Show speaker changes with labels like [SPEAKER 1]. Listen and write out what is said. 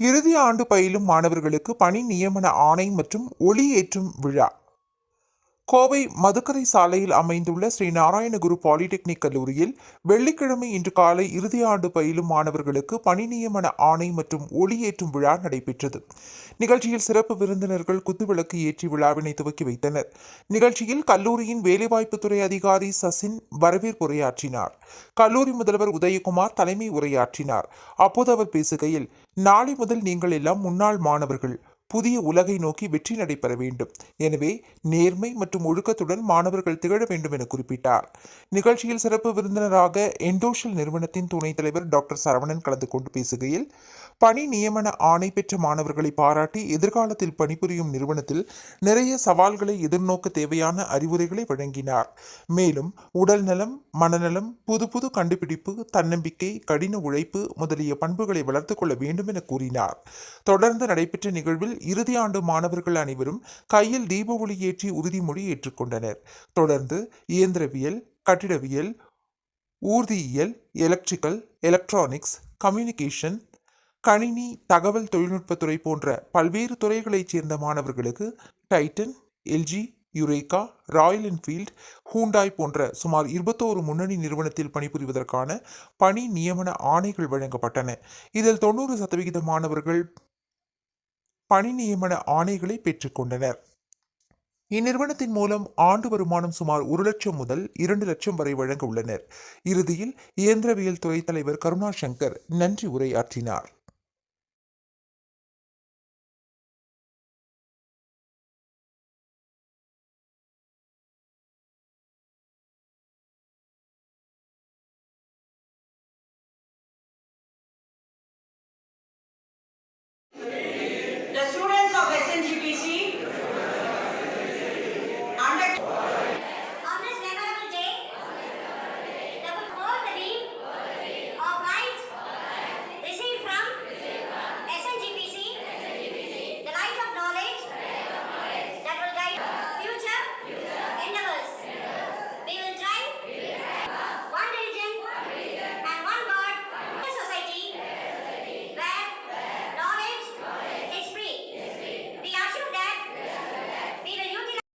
[SPEAKER 1] இறுதி ஆண்டு பயிலும் மாணவர்களுக்கு பணி நியமன ஆணை மற்றும் ஒளியேற்றும் விழா. கோவை மதுக்கரை சாலையில் அமைந்துள்ள ஸ்ரீ நாராயணகுரு பாலிடெக்னிக் கல்லூரியில் வெள்ளிக்கிழமை இன்று காலை இறுதி ஆண்டு பயிலும் மாணவர்களுக்கு பணி நியமன ஆணை மற்றும் ஒளியேற்றும் விழா நடைபெற்றது. நிகழ்ச்சியில் சிறப்பு விருந்தினர்கள் குத்துவிளக்கு ஏற்றி விழாவினை துவக்கி வைத்தனர். நிகழ்ச்சியில் கல்லூரியின் வேலைவாய்ப்புத்துறை அதிகாரி சசின் வரவேற்புரையாற்றினார் கல்லூரி முதல்வர் உதயகுமார் தலைமை உரையாற்றினார். அப்போது அவர் பேசுகையில் நாளை முதல் நீங்கள் எல்லாம் முன்னாள் மாணவர்கள். புதிய உலகை நோக்கி வெற்றி நடைபெற வேண்டும். எனவே நேர்மை மற்றும் ஒழுக்கத்துடன் மாணவர்கள் திகழ வேண்டும் என குறிப்பிட்டார். நிகழ்ச்சியில் சிறப்பு விருந்தினராக எண்டோஷல் நிறுவனத்தின் துணைத் தலைவர் டாக்டர் சரவணன் கலந்து கொண்டு பேசுகையில் பணி நியமன ஆணை பெற்ற மாணவர்களை பாராட்டி எதிர்காலத்தில் பணிபுரியும் நிறுவனத்தில் நிறைய சவால்களை எதிர்நோக்க தேவையான அறிவுரைகளை வழங்கினார். மேலும் உடல் நலம் மனநலம் புது புது கண்டுபிடிப்பு தன்னம்பிக்கை கடின உழைப்பு முதலிய பண்புகளை வளர்த்துக் கொள்ள வேண்டும் என கூறினார். தொடர்ந்து நடைபெற்ற நிகழ்வில் இறுதி ஆண்டு மாணவர்கள் அனைவரும் கையில் தீப ஒளி ஏற்றி உறுதிமொழி ஏற்றுக்கொண்டனர் தொடர்ந்து இயந்திரவியல் கட்டிடவியல் ஊர்தியியல் எலக்ட்ரிக்கல் எலக்ட்ரானிக்ஸ் கம்யூனிகேஷன் கணினி தகவல் தொழில்நுட்பத்துறை போன்ற பல்வேறு துறைகளைச் சேர்ந்த மாணவர்களுக்கு Titan LG Eureka Royal Enfield Hyundai போன்ற சுமார் இருபத்தோரு முன்னணி நிறுவனத்தில் பணிபுரிவதற்கான பணி நியமன ஆணைகள் வழங்கப்பட்டன. இதில் தொண்ணூறு சதவிகித மாணவர்கள் பணி நியமன ஆணைகளை பெற்றுக்கொண்டனர். இந்நிறுவனத்தின் மூலம் ஆண்டு வருமானம் சுமார் ஒரு லட்சம் முதல் இரண்டு லட்சம் வரை வழங்க உள்ளனர். இறுதியில் இயந்திரவியல் துறை தலைவர் கருணா சங்கர் நன்றி உரையாற்றினார்.
[SPEAKER 2] As you can